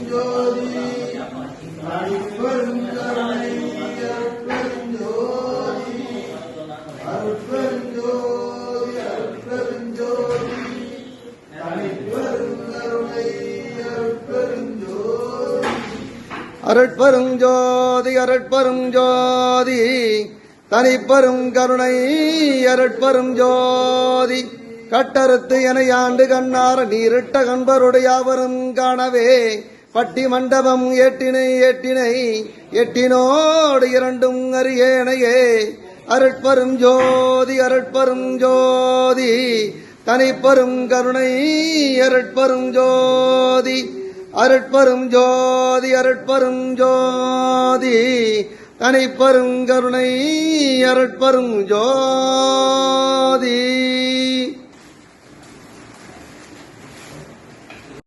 பெருஞ்சோதி அருட்பெருங்கருணை அருட்பெருஞ்சோதி அருட்பெருஞ்சோதி அருட்பெருஞ்சோதி தனிப்பெருங்கருணை அருட்பெருஞ்சோதி அருட்பெருஞ்சோதி அருட்பெருஞ்சோதி தனிப்பெரும் கருணை அருட்பெரும் ஜோதி. கட்டறுத்து என ஆண்டு கண்ணார நீரிட்ட கண்பருடைய அவரும் காணவே. பட்டி மண்டபம் ஏட்டினை ஏட்டினை எட்டினோடு இரண்டும் அரியணையே. அருட்பரும் ஜோதி அருட்பரும் ஜோதி தனிப்பெரும் கருணை அருட்பரும் ஜோதி. அருட்பரும் ஜோதி அருட்பரும் ஜோதி தனிப்பெரும் கருணை அருட்பரும் ஜோதி.